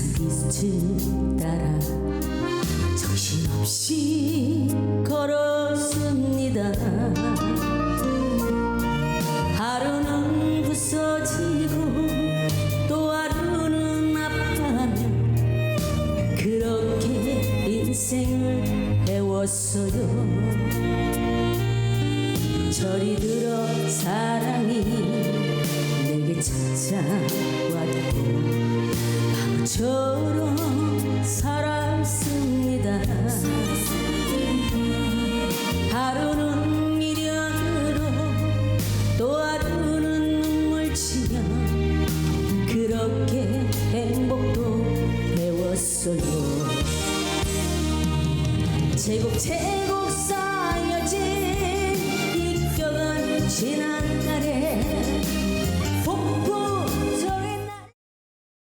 산기슭 따라 정신없이 걸었습니다. 하루는 부서지고 또 하루는 아파하며 그렇게 인생을 해왔어요. 저리 들어 사랑이 내게 찾아왔고 바보처럼 살았습니다. 하루는 미련으로 또 하루는 눈물 지며 그렇게 행복도 배웠어요. 제국 제국